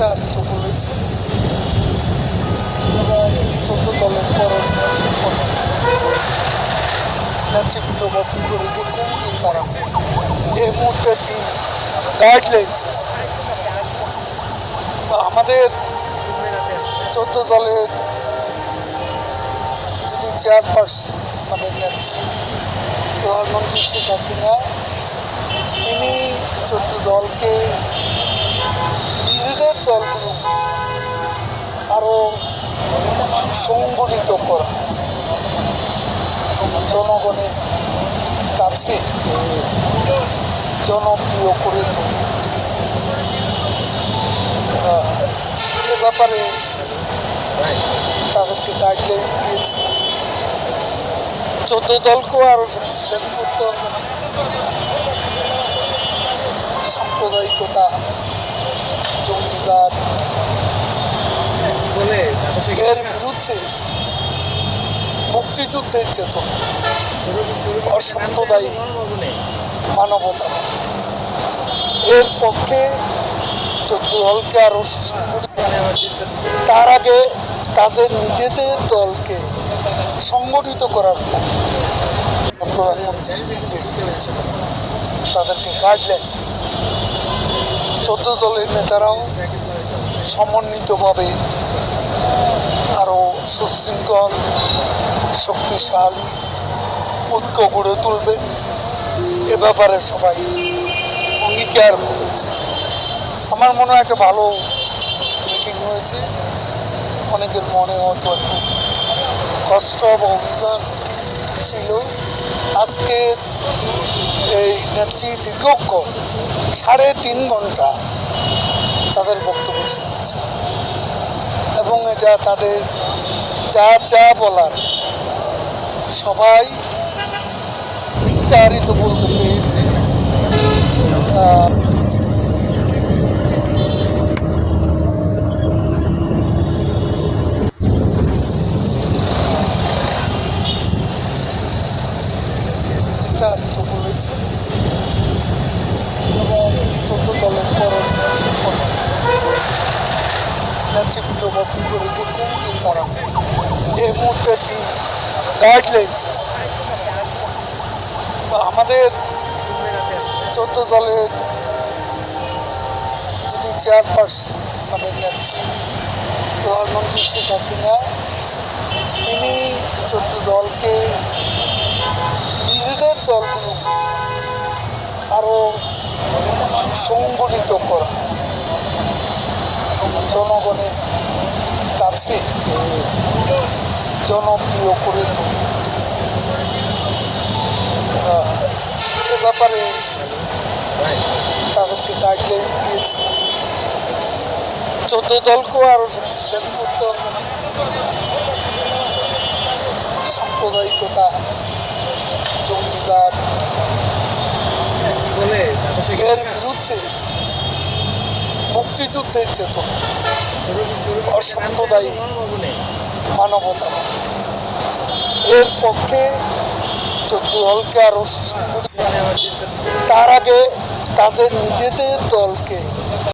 বিস্তারিত বলেছে চোদ্দ দলের করণীয় সম্পর্কে নেতৃবৃন্দ বক্তব্য যে তারা এই মুহূর্তে কি গাইডলাইন্স আমাদের চোদ্দ দলের যিনি চেয়ারপারসন আমাদের নেত্রী প্রধানমন্ত্রী শেখ হাসিনা, তিনি চোদ্দ দলকে দলগুলোকে আরও সংগঠিত করা। জনগণের কাছে জনপ্রিয় করে তোলা। ব্যাপারে তাদেরকে গাইডলাইন্স দিয়েছে। চোদ্দ দলকেও আরও শক্তিশালী করতে হবে সাম্প্রদায়িকতা জঙ্গিবাদ বলে বিরুদ্ধে মুক্তিযুদ্ধের চেতনা অসাম্প্রদায়িক মানবতা। এর পক্ষে চোদ্দ দলকে আরও তার আগে তাদের নিজেদের দলকে সংগঠিত করার প্রধানমন্ত্রী তাদেরকে গাইডলাইন দিয়েছে। চোদ্দ দলের নেতারাও সমন্বিতভাবে আরও সুশৃঙ্খল, শক্তিশালী ঐক্য গড়ে তুলবে। এ ব্যাপারে সবাই অঙ্গীকার করেছে। আমার মনে হয় একটা ভালো মিটিং হয়েছে। অনেকের মনে হয়তো একটু কষ্ট বা অভিমান ছিল। আজকের এই নেত্রী দীর্ঘক্ষণ, সাড়ে তিন ঘণ্টা তাদের বক্তব্য শুনেছে। এটা তাদের যা যা বলার। সবাই বিস্তারিত বলতে পেরেছে। বিস্তারিত বলেছে। নেতৃবৃন্দ বক্তব্য রেখেছেন যে তারা এই মুহূর্তে কি গাইডলাইন্স আমাদের চোদ্দ দলের যিনি চেয়ারপারসন আমাদের নেত্রী প্রধানমন্ত্রী শেখ হাসিনা, তিনি চোদ্দ দলকে নিজেদের দলগুলোকে আরও সংগঠিত করা। জনগণের কাছে জনপ্রিয় করে তোলা। এ ব্যাপারে তাদেরকে গাইডলাইন্স দিয়েছে। চোদ্দ দলকেও আরও শক্তিশালী করতে হবে। সাম্প্রদায়িকতা জঙ্গিবাদ বলে মুক্তিযুদ্ধের চেতনা অসাম্প্রদায়িক মানবতা। এর পক্ষে দলকে আরও তার আগে তাদের নিজেদের দলকে